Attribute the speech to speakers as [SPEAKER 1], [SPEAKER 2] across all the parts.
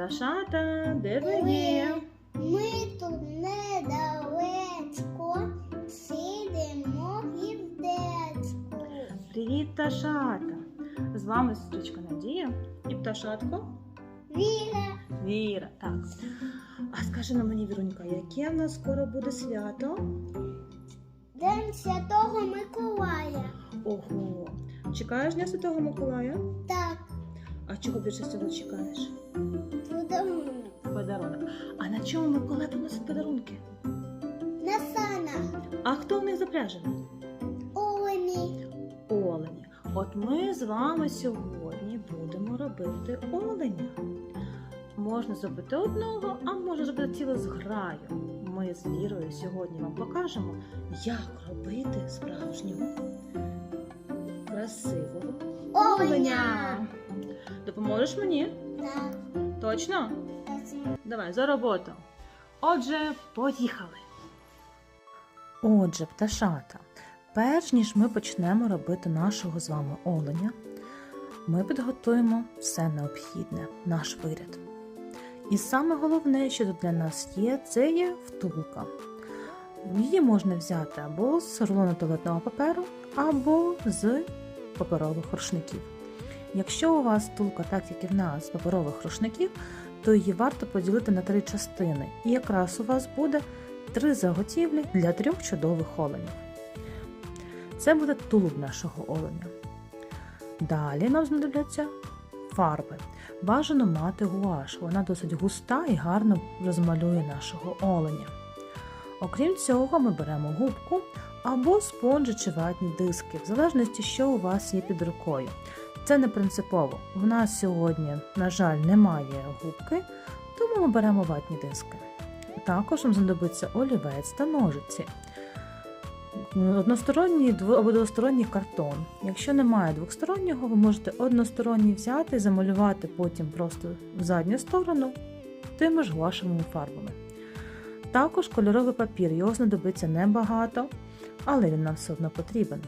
[SPEAKER 1] пташата, де ви є?
[SPEAKER 2] Ми тут недалечко сидимо гівдечку.
[SPEAKER 1] Привіт, пташата! З вами сестричка Надія і пташатко
[SPEAKER 2] Віра,
[SPEAKER 1] Віра. Так. А скажи на мені, Віронька, яке в нас скоро буде свято?
[SPEAKER 2] День Святого Миколая.
[SPEAKER 1] Ого! Чекаєш Дня Святого Миколая?
[SPEAKER 2] Так,
[SPEAKER 1] А чого більше всього чекаєш?
[SPEAKER 2] подарунок.
[SPEAKER 1] Подарунок. А на чому Миколай приносить подарунки?
[SPEAKER 2] На санах.
[SPEAKER 1] А хто в них запряжений?
[SPEAKER 2] Олені.
[SPEAKER 1] Олені. От ми з вами сьогодні будемо робити оленя. Можна зробити одного, а можна зробити цілу зграю. Ми з Вірою сьогодні вам покажемо, як робити справжнього красивого
[SPEAKER 2] Оленя.
[SPEAKER 1] Допоможеш мені?
[SPEAKER 2] Так,
[SPEAKER 1] Точно?
[SPEAKER 2] точно.
[SPEAKER 1] Давай за роботу. Отже, поїхали. Отже, пташата, перш ніж ми почнемо робити нашого з вами оленя, ми підготуємо все необхідне, наш виряд. І саме головне, що тут для нас є, це є втулка. Її можна взяти або з рулону туалетного паперу, або з паперових рушників. Якщо у вас втулка, так як і в нас, паперових рушників, то її варто поділити на три частини. І якраз у вас буде три заготівлі для трьох чудових оленів. Це буде тулуб нашого оленя. Далі нам знадобляться фарби. Бажано мати гуаш, вона досить густа і гарно розмалює нашого оленя. Окрім цього, ми беремо губку або спонжі чи ватні диски, в залежності, що у вас є під рукою. Це не принципово. В нас сьогодні, на жаль, немає губки, тому ми беремо ватні диски. Також нам знадобиться олівець та ножиці. Односторонній або двосторонній картон. Якщо немає двостороннього, ви можете односторонній взяти і замалювати потім просто в задню сторону тими ж гуашевими фарбами. Також кольоровий папір, його знадобиться небагато, але він нам все одно потрібен.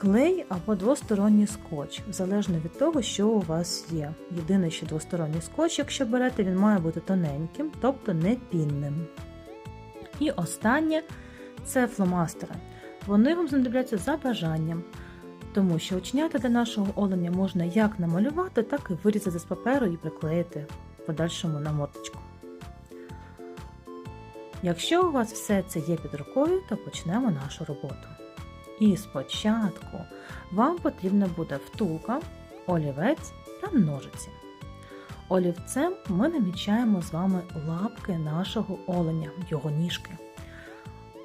[SPEAKER 1] Клей або двосторонній скотч, залежно від того, що у вас є. Єдине, що двосторонній скотч, якщо берете, він має бути тоненьким, тобто не пінним. І останнє це фломастери. Вони вам знадобляться за бажанням, тому що оченята для нашого оленя можна як намалювати, так і вирізати з паперу і приклеїти в подальшому на мордочку. Якщо у вас все це є під рукою, то почнемо нашу роботу. І спочатку вам потрібна буде втулка, олівець та ножиці. Олівцем ми намічаємо з вами лапки нашого оленя, його ніжки.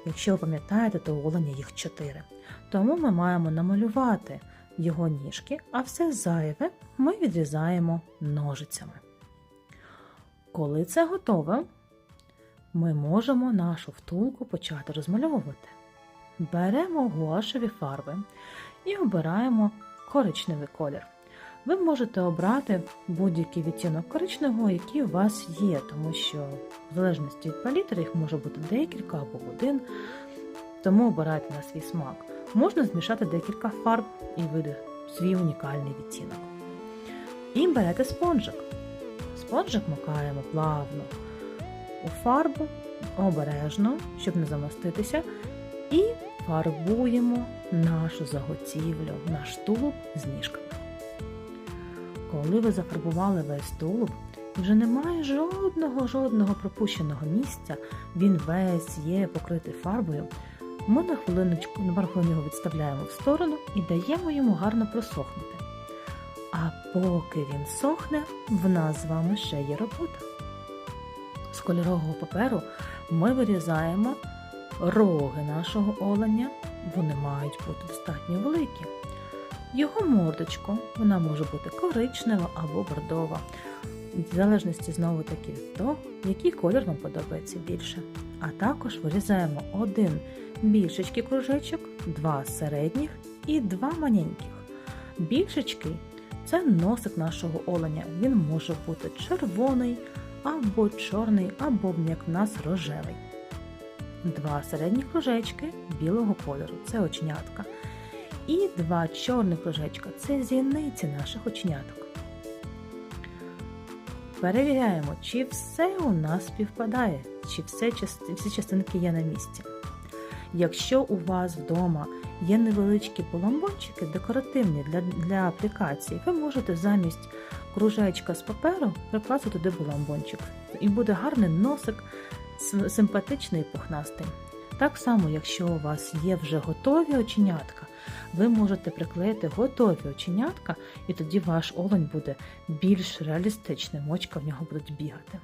[SPEAKER 1] Якщо ви пам'ятаєте, то оленя їх чотири. Тому ми маємо намалювати його ніжки, а все зайве ми відрізаємо ножицями. Коли це готове, ми можемо нашу втулку почати розмальовувати. Беремо гуашеві фарби і обираємо коричневий колір. Ви можете обрати будь-який відтінок коричневого, який у вас є, тому що в залежності від палітри їх може бути декілька або один, тому обирайте на свій смак. Можна змішати декілька фарб і вийде свій унікальний відтінок. І берете спонжик. Спонжик макаємо плавно у фарбу, обережно, щоб не замаститися, і фарбуємо нашу заготівлю, наш тулуб з ніжками. Коли ви зафарбували весь тулуб, вже немає жодного жодного пропущеного місця, він весь є покритий фарбою, ми на хвилиночку наверху його відставляємо в сторону і даємо йому гарно просохнути. А поки він сохне, в нас з вами ще є робота. З кольорового паперу ми вирізаємо роги нашого оленя, вони мають бути достатньо великі. Його мордочку вона може бути коричнева або бордова, в залежності знову таки від того, який колір вам подобається більше. А також вирізаємо один більшечкий кружечок, два середніх і два маленьких. Більшечкий це носик нашого оленя. Він може бути червоний, або чорний, або як в нас рожевий. Два середні кружечки білого кольору це очнятка. І два чорних кружечка це зіниці наших очняток. перевіряємо, чи все у нас співпадає, чи все, всі частинки є на місці. Якщо у вас вдома є невеличкі поламбончики декоративні для, для аплікації, ви можете замість кружечка з паперу прикласти туди буламбончик. І буде гарний носик, симпатичний і пухнастий. Так само, якщо у вас є вже готові оченятка, ви можете приклеїти готові оченятка, і тоді ваш олень буде більш реалістичним, очка в нього будуть бігати.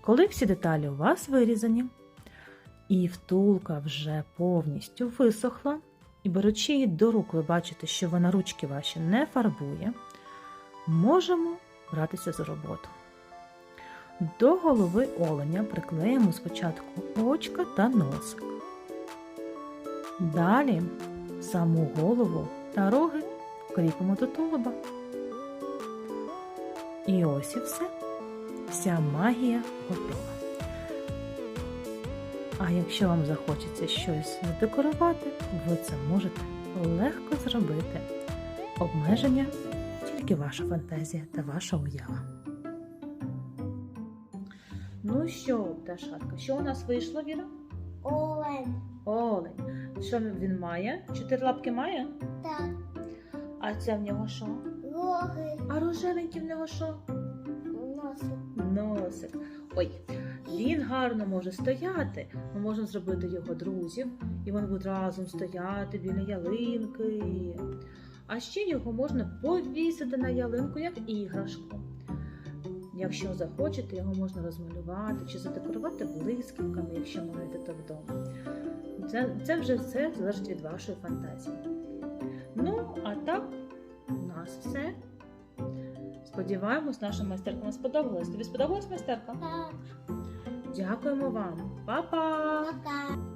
[SPEAKER 1] Коли всі деталі у вас вирізані, і втулка вже повністю висохла, і беручи її до рук, ви бачите, що вона ручки ваші не фарбує, можемо братися за роботу. До голови оленя приклеїмо спочатку очка та носик. Далі саму голову та роги кріпимо до тулуба. І ось і все. Вся магія готова. А якщо вам захочеться щось декорувати, ви це можете легко зробити. Обмеження тільки ваша фантазія та ваша уява. Ну що, пташатка, що у нас вийшло, Віра?
[SPEAKER 2] Олень.
[SPEAKER 1] Олень. Що він має? Чотири лапки має?
[SPEAKER 2] Так.
[SPEAKER 1] А це в нього що?
[SPEAKER 2] Роги.
[SPEAKER 1] А рожевенький в нього що?
[SPEAKER 2] Носик.
[SPEAKER 1] Носик. Ой, він гарно може стояти. Ми можемо зробити його друзів, і вони будуть разом стояти біля ялинки. А ще його можна повісити на ялинку як іграшку. Якщо захочете, його можна розмалювати чи задекорувати блискавками, якщо маєте то вдома. Це, це вже все залежить від вашої фантазії. Ну, а так, у нас все. Сподіваємось, наша майстерка вам сподобалась. Тобі сподобалась майстерка?
[SPEAKER 2] Так.
[SPEAKER 1] Дякуємо вам. Па-па!
[SPEAKER 2] Пока.